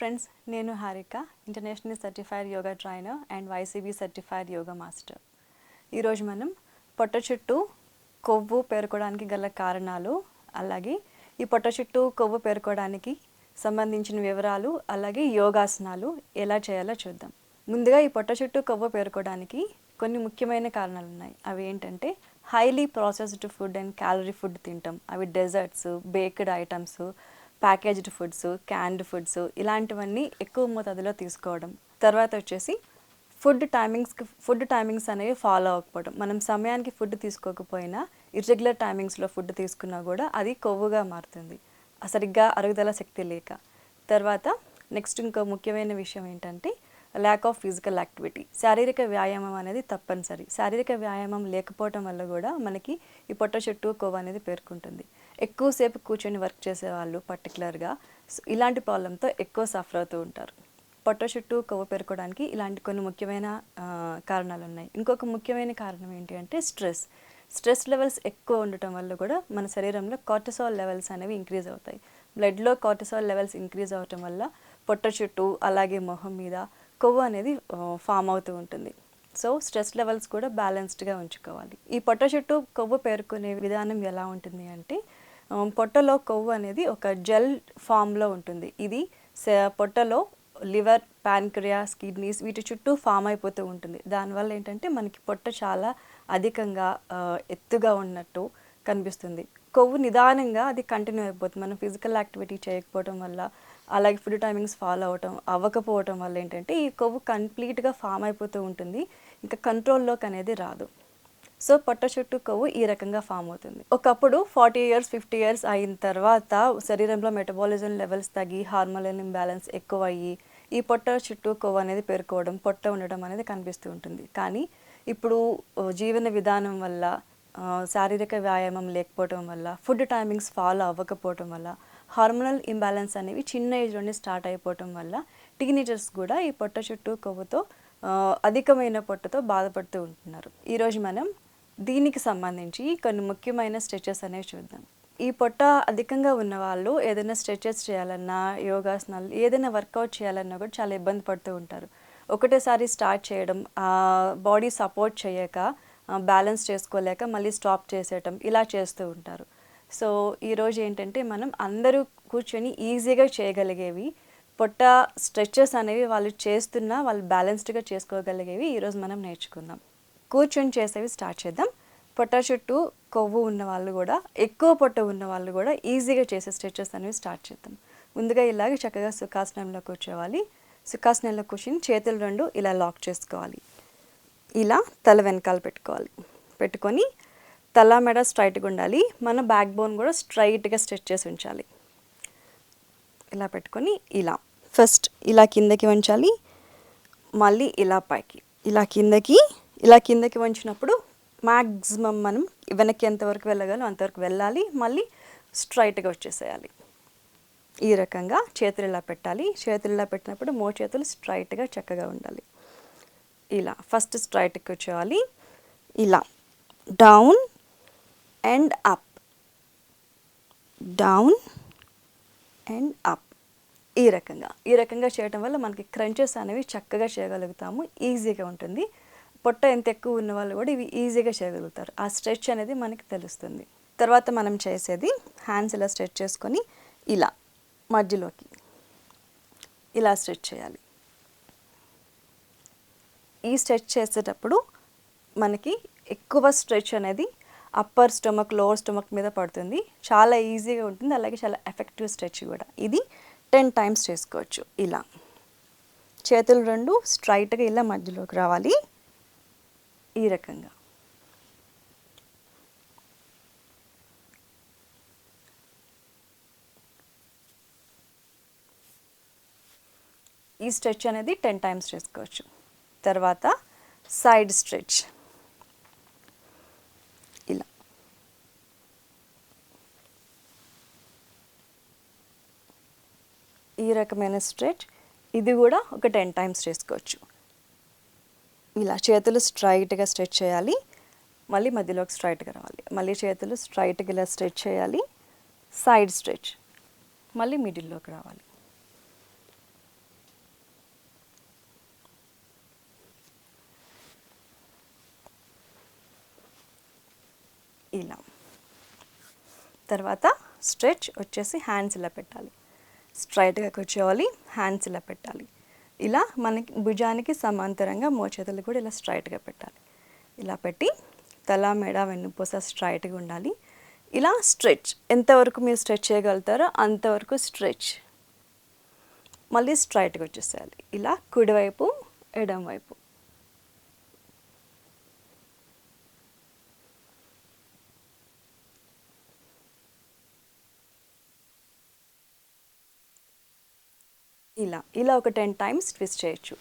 Friends నేను Harika international certified yoga trainer and YCB certified yoga master ఈరోజు మనం పొట్ట చుట్టూ కొవ్వు పేరుకోవడానికి గల కారణాలు అలాగే ఈ పొట్ట చుట్టూ కొవ్వు పేరుకోవడానికి సంబంధించిన వివరాలు అలాగే యోగాసనాలు ఎలా చేయాలో చూద్దాం. ముందుగా ఈ పొట్ట చుట్టూ కొవ్వు పేరుకోవడానికి కొన్ని ముఖ్యమైన కారణాలు ఉన్నాయి. అవి ఏంటంటే highly processed food and calorie food తింటాం. అవి desserts baked items packaged foods canned foods ఇలాంటివన్నీ ఎక్కువ మోతాదులో తీసుకోవడం. తర్వాత వచ్చేసి ఫుడ్ టైమింగ్స్కి ఫుడ్ టైమింగ్స్ అనేవి ఫాలో అవ్వకపోవడం. మనం సమయానికి ఫుడ్ తీసుకోకపోయినా ఇర్రెగ్యులర్ టైమింగ్స్లో ఫుడ్ తీసుకున్నా కూడా అది కొవ్వుగా మారుతుంది. సరిగ్గా అరుగుదల శక్తి లేక. తర్వాత నెక్స్ట్ ఇంకో ముఖ్యమైన విషయం ఏంటంటే ల్యాక్ ఆఫ్ ఫిజికల్ యాక్టివిటీ శారీరక వ్యాయామం అనేది తప్పనిసరి. శారీరక వ్యాయామం లేకపోవటం వల్ల కూడా మనకి ఈ పొట్ట చెట్టు కొవ్వు అనేది పేర్కొంటుంది. ఎక్కువసేపు కూర్చొని వర్క్ చేసేవాళ్ళు పర్టికులర్గా ఇలాంటి ప్రాబ్లంతో ఎక్కువ సఫర్ అవుతూ ఉంటారు. పొట్ట చుట్టూ కొవ్వు పెరుకోవడానికి ఇలాంటి కొన్ని ముఖ్యమైన కారణాలు ఉన్నాయి ఇంకొక ముఖ్యమైన కారణం ఏంటి అంటే స్ట్రెస్ స్ట్రెస్ లెవెల్స్ ఎక్కువ ఉండటం వల్ల కూడా మన శరీరంలో కార్టిసాల్ లెవెల్స్ అనేవి ఇంక్రీజ్ అవుతాయి. బ్లడ్లో కార్టిసాల్ లెవెల్స్ ఇంక్రీజ్ అవటం వల్ల పొట్ట చుట్టూ అలాగే మొహం మీద కొవ్వు అనేది ఫామ్ అవుతూ ఉంటుంది. సో స్ట్రెస్ లెవెల్స్ కూడా బ్యాలెన్స్డ్గా ఉంచుకోవాలి. ఈ పొట్ట చుట్టూ కొవ్వు పేరుకునే విధానం ఎలా ఉంటుంది అంటే పొట్టలో కొవ్వు అనేది ఒక జెల్ ఫామ్లో ఉంటుంది. ఇది పొట్టలో లివర్ ప్యాన్క్రియాస్ కిడ్నీస్ వీటి చుట్టూ ఫామ్ అయిపోతూ ఉంటుంది. దానివల్ల ఏంటంటే మనకి పొట్ట చాలా అధికంగా ఎత్తుగా ఉన్నట్టు కనిపిస్తుంది. కొవ్వు నిదానంగా అది కంటిన్యూ అయిపోతుంది. మనం ఫిజికల్ యాక్టివిటీ చేయకపోవడం వల్ల అలాగే ఫుడ్ టైమింగ్స్ ఫాలో అవటం అవ్వకపోవటం వల్ల ఏంటంటే ఈ కొవ్వు కంప్లీట్గా ఫామ్ అయిపోతూ ఉంటుంది. ఇంకా కంట్రోల్లోకి అనేది రాదు. సో పొట్ట చుట్టూ కొవ్వు ఈ రకంగా ఫామ్ అవుతుంది. ఒకప్పుడు ఫార్టీ ఇయర్స్ ఫిఫ్టీ ఇయర్స్ అయిన తర్వాత శరీరంలో మెటబాలిజం లెవెల్స్ తగ్గి హార్మోన్ ఇంబ్యాలెన్స్ ఎక్కువ అయ్యి ఈ పొట్ట చుట్టూ కొవ్వు అనేది పేరుకోవడం పొట్ట ఉండడం అనేది కనిపిస్తూ ఉంటుంది. కానీ ఇప్పుడు జీవన విధానం వల్ల శారీరక వ్యాయామం లేకపోవడం వల్ల ఫుడ్ టైమింగ్స్ ఫాలో అవ్వకపోవడం వల్ల హార్మోనల్ ఇంబ్యాలెన్స్ అనేవి చిన్న ఏజ్లోనే స్టార్ట్ అయిపోవటం వల్ల టీనేజర్స్ కూడా ఈ పొట్ట చుట్టూ కొవ్వుతో అధికమైన పొట్టతో బాధపడుతూ ఉంటున్నారు. ఈరోజు మనం దీనికి సంబంధించి కొన్ని ముఖ్యమైన స్ట్రెచెస్ అనేవి చూద్దాం. ఈ పొట్ట అధికంగా ఉన్న వాళ్ళు ఏదైనా స్ట్రెచెస్ చేయాలన్నా యోగాసనాలు ఏదైనా వర్కౌట్ చేయాలన్నా కూడా చాలా ఇబ్బంది పడుతూ ఉంటారు. ఒకటేసారి స్టార్ట్ చేయడం బాడీ సపోర్ట్ చేయక బ్యాలెన్స్ చేసుకోలేక మళ్ళీ స్టాప్ చేసేయటం ఇలా చేస్తూ ఉంటారు. సో ఈరోజు ఏంటంటే మనం అందరూ కూర్చొని ఈజీగా చేయగలిగేవి పొట్ట స్ట్రెచెస్ అనేవి వాళ్ళు చేస్తున్నా వాళ్ళు బ్యాలెన్స్డ్గా చేసుకోగలిగేవి ఈరోజు మనం నేర్చుకుందాం. కూర్చొని చేసేవి స్టార్ట్ చేద్దాం. పొట్ట చుట్టూ కొవ్వు ఉన్న వాళ్ళు కూడా ఎక్కువ పొట్ట ఉన్న వాళ్ళు కూడా ఈజీగా చేసే స్ట్రెచెస్ అనేవి స్టార్ట్ చేద్దాం. ముందుగా ఇలాగ చక్కగా సుఖాసనంలో కూర్చోవాలి. సుఖాసనంలో కూర్చొని చేతులు రెండు ఇలా లాక్ చేసుకోవాలి. ఇలా తల వెనకాల పెట్టుకోవాలి. పెట్టుకొని తల మెడ స్ట్రైట్గా ఉండాలి. మన బ్యాక్ బోన్ కూడా స్ట్రైట్గా స్ట్రెచ్ చేసి ఉంచాలి. ఇలా పెట్టుకొని ఇలా. ఫస్ట్ ఇలా కిందకి ఉంచాలి మళ్ళీ ఇలా పైకి. ఇలా కిందకి ఇలా కిందకి వంచినప్పుడు మ్యాక్సిమం మనం వెనక్కి ఎంతవరకు వెళ్ళగలం అంతవరకు వెళ్ళాలి. మళ్ళీ స్ట్రైట్గా వచ్చేసేయాలి. ఈ రకంగా చేతులు ఇలా పెట్టాలి. చేతులు ఇలా పెట్టినప్పుడు మో చేతులు స్ట్రైట్గా చక్కగా ఉండాలి. ఇలా ఫస్ట్ స్ట్రైట్కి కూర్చోవాలి ఇలా down and up. Down and up. ఈ రకంగా. ఈ రకంగా చేయటం వల్ల మనకి క్రంచెస్ అనేవి చక్కగా చేయగలుగుతాము. ఈజీగా ఉంటుంది. పొట్ట ఎంత ఎక్కువ ఉన్న వాళ్ళు కూడా ఇవి ఈజీగా చేయగలుగుతారు. ఆ స్ట్రెచ్ అనేది మనకి తెలుస్తుంది. తర్వాత మనం చేసేది హ్యాండ్స్ ఇలా స్ట్రెచ్ చేసుకొని ఇలా మధ్యలోకి ఇలా స్ట్రెచ్ చేయాలి. ఈ స్ట్రెచ్ చేసేటప్పుడు మనకి ఎక్కువ స్ట్రెచ్ అనేది అప్పర్ స్టమక్ లోవర్ స్టమక్ మీద పడుతుంది. చాలా ఈజీగా ఉంటుంది. అలాగే చాలా ఎఫెక్టివ్ స్ట్రెచ్ కూడా. ఇది టెన్ టైమ్స్ చేసుకోవచ్చు. ఇలా చేతులు రెండు స్ట్రైట్గా ఇలా మధ్యలోకి రావాలి. ఈ రకంగా. ఈ స్ట్రెచ్ అనేది టెన్ టైమ్స్ చేసుకోవచ్చు. తర్వాత సైడ్ స్ట్రెచ్. ఇలా. ఈ రకమైన స్ట్రెచ్ ఇది కూడా ఒక టెన్ టైమ్స్ చేసుకోవచ్చు. ఇలా చేతులు స్ట్రైట్గా స్ట్రెచ్ చేయాలి. మళ్ళీ మధ్యలోకి స్ట్రైట్గా రావాలి. మళ్ళీ చేతులు స్ట్రైట్గా ఇలా స్ట్రెచ్ చేయాలి. Side stretch. మళ్ళీ మిడిల్లోకి రావాలి. ఇలా. తర్వాత స్ట్రెచ్ వచ్చేసి హ్యాండ్స్ ఇలా పెట్టాలి. స్ట్రైట్గా కూర్చోవాలి. హ్యాండ్స్ ఇలా పెట్టాలి. ఇలా మనకి భుజానికి సమాంతరంగా మోచేతులు కూడా ఇలా స్ట్రైట్గా పెట్టాలి. ఇలా పెట్టి తల మెడ వెన్నుపూస స్ట్రైట్గా ఉండాలి. ఇలా స్ట్రెచ్ ఎంతవరకు మీరు స్ట్రెచ్ చేయగలుగుతారో అంతవరకు స్ట్రెచ్ మళ్ళీ స్ట్రైట్గా వచ్చేసేయాలి. ఇలా కుడివైపు ఎడమవైపు. ఇలా ఇలా ఒక టెన్ టైమ్స్ ట్విస్ట్ చేయొచ్చు.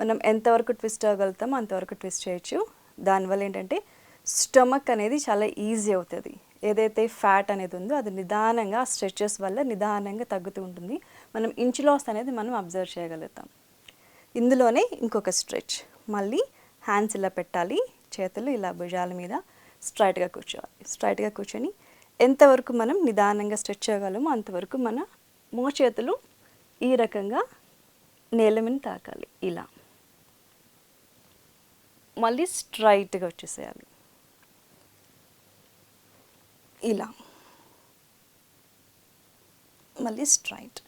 మనం ఎంతవరకు ట్విస్ట్ అవ్వగలుగుతామో అంతవరకు ట్విస్ట్ చేయొచ్చు. దానివల్ల ఏంటంటే స్టమక్ అనేది చాలా ఈజీ అవుతుంది. ఏదైతే ఫ్యాట్ అనేది ఉందో అది నిదానంగా స్ట్రెచెస్ వల్ల నిదానంగా తగ్గుతూ ఉంటుంది. మనం ఇంచ్ లాస్ అనేది మనం అబ్జర్వ్ చేయగలుగుతాం. ఇందులోనే ఇంకొక స్ట్రెచ్. మళ్ళీ హ్యాండ్స్ ఇలా పెట్టాలి చేతులు ఇలా భుజాల మీద స్ట్రైట్గా కూర్చోవాలి. స్ట్రైట్గా కూర్చొని ఎంతవరకు మనం నిదానంగా స్ట్రెచ్ చేయగలమో అంతవరకు మన మోచేతులు ఈ రకంగా నేల మీద తాకాలి ఇలా. మళ్ళీ స్ట్రైట్గా వచ్చేసేయాలి. ఇలా. మళ్ళీ స్ట్రైట్.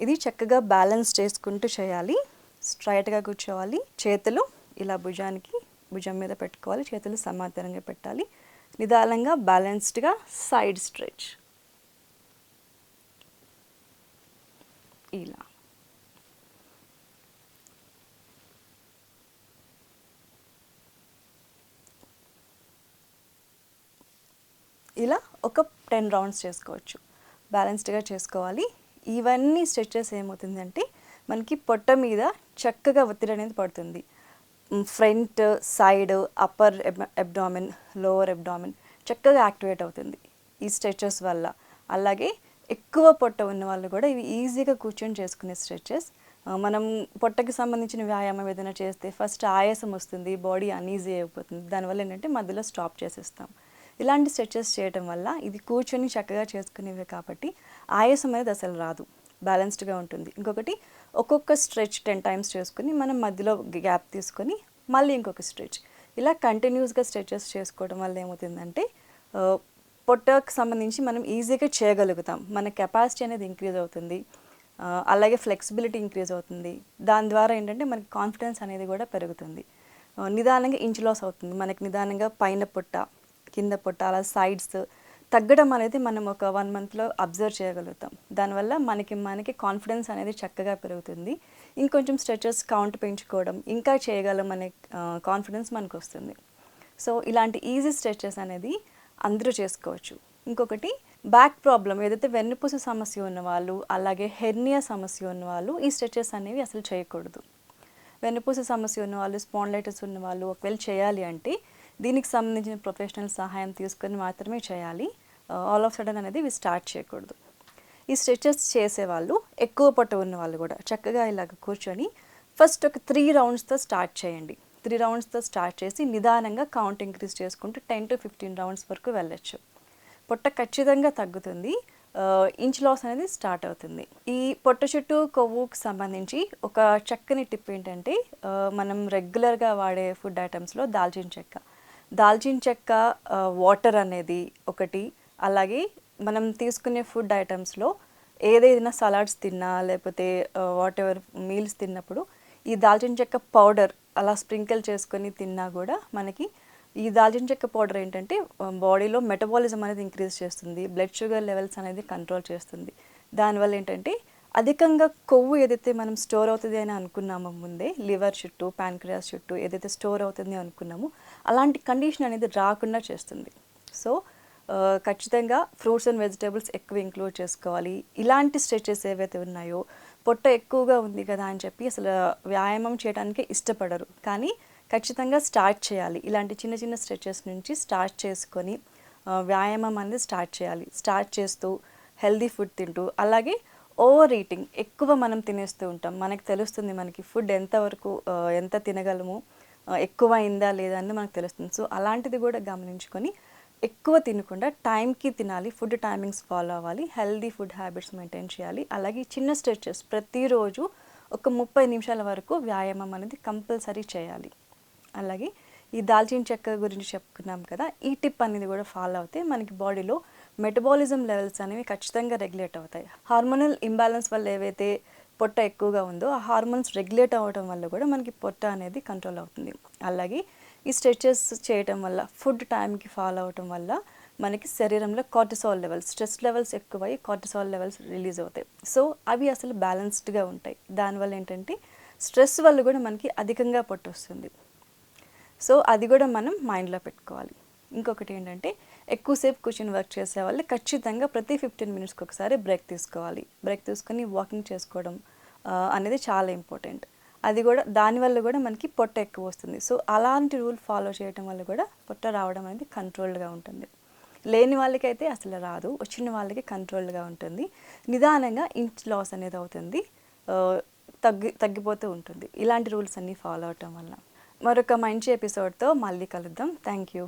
ఇది చక్కగా బ్యాలెన్స్ చేసుకుంటూ చేయాలి. స్ట్రైట్గా కూర్చోవాలి. చేతులు ఇలా భుజానికి భుజం మీద పెట్టుకోవాలి. చేతులు సమాంతరంగా పెట్టాలి. నిదానంగా బ్యాలెన్స్డ్గా సైడ్ స్ట్రెచ్ ఇలా. ఇలా ఒక టెన్ రౌండ్స్ చేసుకోవచ్చు. బ్యాలెన్స్డ్గా చేసుకోవాలి. ఇవన్నీ స్ట్రెచెస్ ఏమవుతుందంటే మనకి పొట్ట మీద చక్కగా ఒత్తిడి అనేది పడుతుంది. Front side upper abdomen lower abdomen చక్కగా యాక్టివేట్ అవుతుంది ఈ స్ట్రెచెస్ వల్ల. అలాగే ఎక్కువ పొట్ట ఉన్న వాళ్ళు కూడా ఇవి ఈజీగా కూర్చొని చేసుకునే స్ట్రెచెస్. మనం పొట్టకి సంబంధించిన వ్యాయామం ఏదైనా చేస్తే ఫస్ట్ ఆయాసం వస్తుంది బాడీ అన్ఈజీ అయిపోతుంది. దానివల్ల ఏంటంటే మధ్యలో స్టాప్ చేసేస్తాం. ఇలాంటి స్ట్రెచెస్ చేయడం వల్ల ఇది కూర్చొని చక్కగా చేసుకునేవే కాబట్టి ఆయాసం అనేది అసలు రాదు. బ్యాలెన్స్డ్గా ఉంటుంది. ఇంకొకటి ఒక్కొక్క స్ట్రెచ్ టెన్ టైమ్స్ చేసుకుని మనం మధ్యలో గ్యాప్ తీసుకొని మళ్ళీ ఇంకొక స్ట్రెచ్. ఇలా కంటిన్యూస్గా స్ట్రెచెస్ చేసుకోవడం వల్ల ఏమవుతుందంటే పొట్టకు సంబంధించి మనం ఈజీగా చేయగలుగుతాం. మన కెపాసిటీ అనేది ఇంక్రీజ్ అవుతుంది. అలాగే ఫ్లెక్సిబిలిటీ ఇంక్రీజ్ అవుతుంది. దాని ద్వారా ఏంటంటే మనకి కాన్ఫిడెన్స్ అనేది కూడా పెరుగుతుంది. నిదానంగా ఇంచ్ లాస్ అవుతుంది. మనకి నిదానంగా పైన పొట్ట కింద పొట్ట అలా సైడ్స్ తగ్గడం అనేది మనం ఒక వన్ మంత్లో అబ్జర్వ్ చేయగలుగుతాం. దానివల్ల మనకి మనకి కాన్ఫిడెన్స్ అనేది చక్కగా పెరుగుతుంది. ఇంకొంచెం స్ట్రెచెస్ కౌంట్ పెంచుకోవడం ఇంకా చేయగలం అనే కాన్ఫిడెన్స్ మనకు వస్తుంది సో ఇలాంటి ఈజీ స్ట్రెచెస్ అనేది అందరూ చేసుకోవచ్చు. ఇంకొకటి బ్యాక్ ప్రాబ్లం ఏదైతే వెన్నుపూస సమస్య ఉన్నవాళ్ళు అలాగే హెర్నియా సమస్య ఉన్నవాళ్ళు ఈ స్ట్రెచెస్ అనేవి అసలు చేయకూడదు. వెన్నుపూస సమస్య ఉన్నవాళ్ళు స్పాండ్లైటిస్ ఉన్నవాళ్ళు ఒకవేళ చేయాలి అంటే దీనికి సంబంధించిన ప్రొఫెషనల్ సహాయం తీసుకొని మాత్రమే చేయాలి. ఆల్ ఆఫ్ సడన్ అనేది ఇవి స్టార్ట్ చేయకూడదు. ఈ స్ట్రెచెస్ చేసేవాళ్ళు ఎక్కువ పొట్ట ఉన్న వాళ్ళు కూడా చక్కగా ఇలాగ కూర్చొని ఫస్ట్ ఒక త్రీ రౌండ్స్తో స్టార్ట్ చేయండి. త్రీ రౌండ్స్తో స్టార్ట్ చేసి నిదానంగా కౌంట్ ఇంక్రీజ్ చేసుకుంటూ టెన్ టు ఫిఫ్టీన్ రౌండ్స్ వరకు వెళ్ళొచ్చు. పొట్ట ఖచ్చితంగా తగ్గుతుంది. ఇంచ్ లాస్ అనేది స్టార్ట్ అవుతుంది. ఈ పొట్ట చుట్టూ కొవ్వుకు సంబంధించి ఒక చక్కని టిప్ ఏంటంటే మనం రెగ్యులర్గా వాడే ఫుడ్ ఐటమ్స్లో దాల్చిన చెక్క. దాల్చిన చెక్క వాటర్ అనేది ఒకటి. అలాగే మనం తీసుకునే ఫుడ్ ఐటమ్స్లో ఏదైనా సలాడ్స్ తిన్నా లేకపోతే వాట్ ఎవర్ మీల్స్ తిన్నప్పుడు ఈ దాల్చిన చెక్క పౌడర్ అలా స్ప్రింకిల్ చేసుకొని తిన్నా కూడా మనకి ఈ దాల్చిన చెక్క పౌడర్ ఏంటంటే బాడీలో మెటబాలిజం అనేది ఇంక్రీజ్ చేస్తుంది బ్లడ్ షుగర్ లెవెల్స్ అనేది కంట్రోల్ చేస్తుంది. దానివల్ల ఏంటంటే అధికంగా కొవ్వు ఏదైతే మనం స్టోర్ అవుతుంది అని అనుకున్నామో ముందే లివర్ చుట్టూ ప్యాన్క్రియాస్ చుట్టూ ఏదైతే స్టోర్ అవుతుంది అనుకున్నామో అలాంటి కండిషన్ అనేది రాకుండా చేస్తుంది. సో ఖచ్చితంగా ఫ్రూట్స్ అండ్ వెజిటేబుల్స్ ఎక్కువ ఇంక్లూడ్ చేసుకోవాలి. ఇలాంటి స్ట్రెచెస్ ఏవైతే ఉన్నాయో పొట్ట ఎక్కువగా ఉంది కదా అని చెప్పి అసలు వ్యాయామం చేయడానికి ఇష్టపడరు. కానీ ఖచ్చితంగా స్టార్ట్ చేయాలి. ఇలాంటి చిన్న చిన్న స్ట్రెచెస్ నుంచి స్టార్ట్ చేసుకొని వ్యాయామం అనేది స్టార్ట్ చేయాలి. స్టార్ట్ చేస్తూ హెల్దీ ఫుడ్ తింటూ అలాగే ఓవర్ ఈటింగ్ ఎక్కువ మనం తినేస్తూ ఉంటాం. మనకి తెలుస్తుంది మనకి ఫుడ్ ఎంతవరకు ఎంత తినగలము ఎక్కువ అయిందా లేదా అని మనకు తెలుస్తుంది. సో అలాంటిది కూడా గమనించుకొని ఎక్కువ తినకుండా టైంకి తినాలి ఫుడ్ టైమింగ్స్ ఫాలో అవ్వాలి హెల్దీ ఫుడ్ హ్యాబిట్స్ మెయింటైన్ చేయాలి. అలాగే చిన్న స్ట్రెచెస్ ప్రతిరోజు ఒక ముప్పై నిమిషాల వరకు వ్యాయామం అనేది కంపల్సరీ చేయాలి. అలాగే ఈ దాల్చిన చెక్క గురించి చెప్పుకున్నాం కదా ఈ టిప్ అనేది కూడా ఫాలో అవుతే మనకి బాడీలో మెటబాలిజం లెవెల్స్ అనేవి ఖచ్చితంగా రెగ్యులేట్ అవుతాయి. హార్మోనల్ ఇంబ్యాలెన్స్ వల్ల ఏవైతే పొట్ట ఎక్కువగా ఉందో ఆ హార్మోన్స్ రెగ్యులేట్ అవ్వడం వల్ల కూడా మనకి పొట్ట అనేది కంట్రోల్ అవుతుంది. అలాగే ఈ స్ట్రెచెస్ చేయటం వల్ల ఫుడ్ టైంకి ఫాలో అవటం వల్ల మనకి శరీరంలో కార్టిసాల్ లెవెల్స్ స్ట్రెస్ లెవెల్స్ ఎక్కువై కార్టిసాల్ లెవెల్స్ రిలీజ్ అవుతాయి. సో అవి అసలు బ్యాలెన్స్డ్గా ఉంటాయి. దానివల్ల ఏంటంటే స్ట్రెస్ వల్ల కూడా మనకి అధికంగా పొట్టు వస్తుంది. సో అది కూడా మనం మైండ్లో పెట్టుకోవాలి. ఇంకొకటి ఏంటంటే ఎక్కువసేపు కూర్చొని వర్క్ చేసే వాళ్ళు ఖచ్చితంగా ప్రతి ఫిఫ్టీన్ మినిట్స్కి ఒకసారి బ్రేక్ తీసుకోవాలి. బ్రేక్ తీసుకొని వాకింగ్ చేసుకోవడం అనేది చాలా ఇంపార్టెంట్. అది కూడా దానివల్ల కూడా మనకి పొట్ట ఎక్కువ వస్తుంది. సో అలాంటి రూల్ ఫాలో చేయడం వల్ల కూడా పొట్ట రావడం అనేది కంట్రోల్డ్గా ఉంటుంది. లేని వాళ్ళకైతే అసలు రాదు. వచ్చిన వాళ్ళకి కంట్రోల్డ్గా ఉంటుంది. నిదానంగా ఇంచ్ లాస్ అనేది అవుతుంది. తగ్గి తగ్గిపోతూ ఉంటుంది. ఇలాంటి రూల్స్ అన్నీ ఫాలో అవటం వల్ల. మరొక మంచి ఎపిసోడ్తో మళ్ళీ కలుద్దాం. Thank you.